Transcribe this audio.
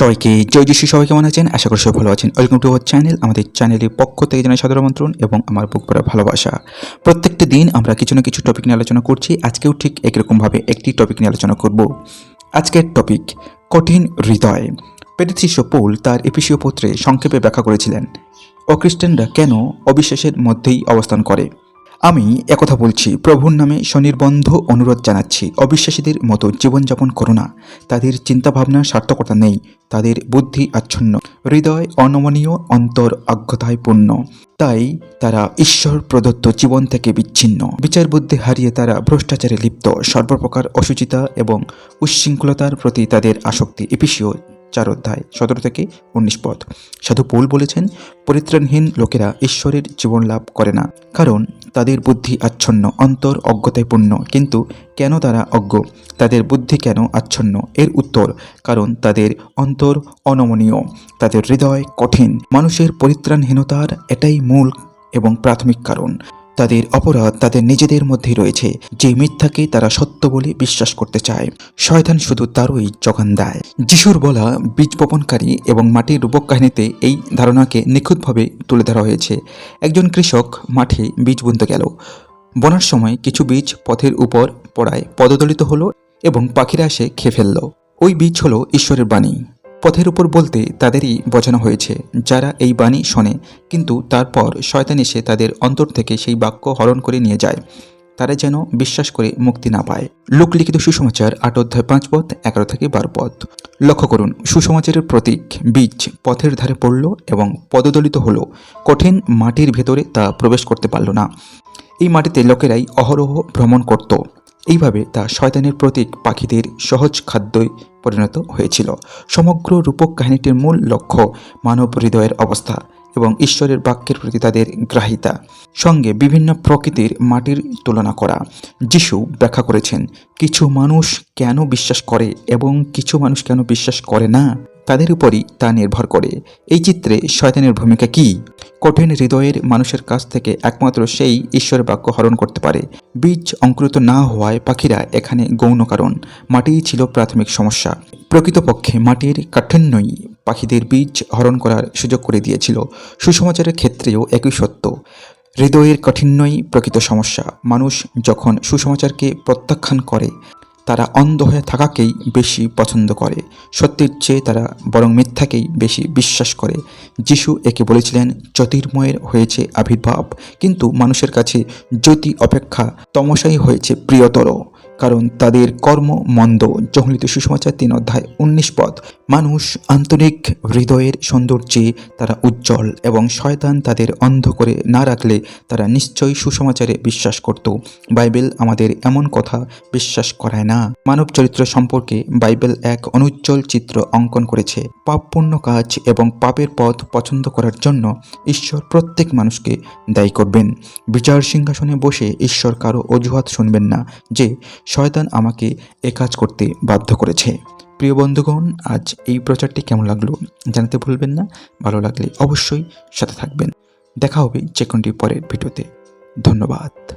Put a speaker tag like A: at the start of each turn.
A: সবাইকে জয় যিশু সবাই কেমন আছেন? আশা করি সবাই ভালো আছেন। ওয়েলকাম টু আওয়ার চ্যানেল আমাদের চ্যানেলের পক্ষ থেকে জানাই সাদর আমন্ত্রণ এবং আমার বুক পড়া ভালোবাসা। প্রত্যেকটি দিন আমরা কিছু না কিছু টপিক নিয়ে আলোচনা করছি। আজকেও ঠিক একরকমভাবে একটি টপিক নিয়ে আলোচনা করব। আজকের টপিক কঠিন হৃদয়। শিষ্য পৌল তার এপিসীয় পত্রে সংক্ষেপে ব্যাখ্যা করেছিলেন। অখ্রিস্টানরা কেন অবিশ্বাসের মধ্যেই অবস্থান করে? আমি একথা বলছি, প্রভুর নামে স্বনির্বন্ধ অনুরোধ জানাচ্ছি। অবিশ্বাসীদের মতো জীবনযাপন করো না। তাদের চিন্তাভাবনার সার্থকতা নেই, তাদের বুদ্ধি আচ্ছন্ন। হৃদয় অনমনীয়, অন্তর অজ্ঞতায় পূর্ণ তাই তারা ঈশ্বর প্রদত্ত জীবন থেকে বিচ্ছিন্ন। বিচার বুদ্ধি হারিয়ে তারা ভ্রষ্টাচারে লিপ্ত। সর্বপ্রকার অসুচিতা এবং উচ্ছৃঙ্খলতার প্রতি তাদের আসক্তি। এপিসিও চার অধ্যায় সতেরো থেকে উনিশ পদ। সাধু পৌল বলেছেন, পরিত্রাণহীন লোকেরা ঈশ্বরের জীবন লাভ করে না। কারণ তাদের বুদ্ধি আচ্ছন্ন, অন্তর অজ্ঞতায় পূর্ণ কিন্তু কেন তারা অজ্ঞ? তাদের বুদ্ধি কেন আচ্ছন্ন? এর উত্তর, কারণ তাদের অন্তর অনমনীয়। তাদের হৃদয় কঠিন। মানুষের পরিত্রাণহীনতার এটাই মূল এবং প্রাথমিক কারণ। তাদের অপরাধ তাদের নিজেদের মধ্যে রয়েছে। যে মিথ্যাকে তারা সত্য বলে বিশ্বাস করতে চায়, শয়তান শুধু তারই যোগান দেয়। যিশুর বলা বীজ বপনকারী এবং মাটির রূপক কাহিনীতে এই ধারণাকে নিখুঁতভাবে তুলে ধরা হয়েছে। একজন কৃষক মাঠে বীজ বুনতে গেল। বনার সময় কিছু বীজ পথের উপর পড়ায় পদদলিত হলো এবং পাখিরা এসে খেয়ে ফেলল। ওই বীজ হলো ঈশ্বরের বাণী। পথের উপর বলতে তাদেরই বোঝানো হয়েছে, যারা এই বাণী শোনে, কিন্তু তারপর শয়তান এসে তাদের অন্তর থেকে সেই বাক্য হরণ করে নিয়ে যায়। তারা যেন বিশ্বাস করে মুক্তি না পায়। লোকলিখিত সুসমাচার, আট অধ্যায় পাঁচ পথ, এগারো থেকে বারো পথ। লক্ষ্য করুন, সুসমাচারের প্রতীক বীজ পথের ধারে পড়ল এবং পদদলিত হলো। কঠিন মাটির ভেতরে তা প্রবেশ করতে পারল না। এই মাটিতে লোকেরাই অহরহ ভ্রমণ করত। এইভাবে তা শয়তানের প্রতীক পাখিদের সহজ খাদ্যই পরিণত হয়েছিল। সমগ্র রূপক কাহিনীটির মূল লক্ষ্য মানব হৃদয়ের অবস্থা এবং ঈশ্বরের বাক্যের প্রতি তাদের গ্রাহিতা। সঙ্গে বিভিন্ন প্রকৃতির মাটির তুলনা করা। যিশু ব্যাখ্যা করেছেন, কিছু মানুষ কেন বিশ্বাস করে এবং কিছু মানুষ কেন বিশ্বাস করে না? তাদের উপরই তা নির্ভর করে। এই চিত্রে শয়তানের ভূমিকা কি? কঠিন হৃদয়ের মানুষের কাছ থেকে একমাত্র সেই ঈশ্বরের বাক্য হরণ করতে পারে। বীজ অঙ্কুরিত না হওয়ায় পাখিরা এখানে গৌণ কারণ। মাটিই ছিল প্রাথমিক সমস্যা। প্রকৃতপক্ষে মাটির কাঠিন্যই পাখিদের বীজ হরণ করার সুযোগ করে দিয়েছিল। সুসমাচারের ক্ষেত্রেও একই সত্য। হৃদয়ের কাঠিন্যই প্রকৃত সমস্যা। মানুষ যখন সুসমাচারকে প্রত্যাখ্যান করে তারা অন্ধ হয়ে থাকাকেই বেশি পছন্দ করে। সত্যের চেয়ে তারা বরং মিথ্যাকেই বেশি বিশ্বাস করে। যিশু একে বলেছিলেন, জ্যোতির্ময়ের হয়েছে আবির্ভাব, কিন্তু মানুষের কাছে জ্যোতি অপেক্ষা তমসাই হয়েছে প্রিয়তর, কারণ তাদের কর্ম মন্দ। জহলিত সুষমাচার তিন অধ্যায় উনিশ পদ। মানুষ আন্তরিক হৃদয়ের সৌন্দর্যে তারা উজ্জ্বল এবং শয়তান তাদের অন্ধ করে না রাখলে তারা নিশ্চয়ই সুসমাচারে বিশ্বাস করত। বাইবেল আমাদের এমন কথা বিশ্বাস করায় না। মানব চরিত্র সম্পর্কে বাইবেল এক অনুজ্জ্বল চিত্র অঙ্কন করেছে। পাপপূর্ণ কাজ এবং পাপের পথ পছন্দ করার জন্য ঈশ্বর প্রত্যেক মানুষকে দায়ী করবেন। বিচার সিংহাসনে বসে ঈশ্বর কারও অজুহাত শুনবেন না যে শয়তান আমাকে এ কাজ করতে বাধ্য করেছে। প্রিয় বন্ধুগণ, আজ এই প্রচারটি কেমন লাগল জানাতে ভুলবেন না। ভালো লাগলে অবশ্যই সাথে থাকবেন। দেখা হবে যে কোনটি পরের ভিডিওতে। ধন্যবাদ।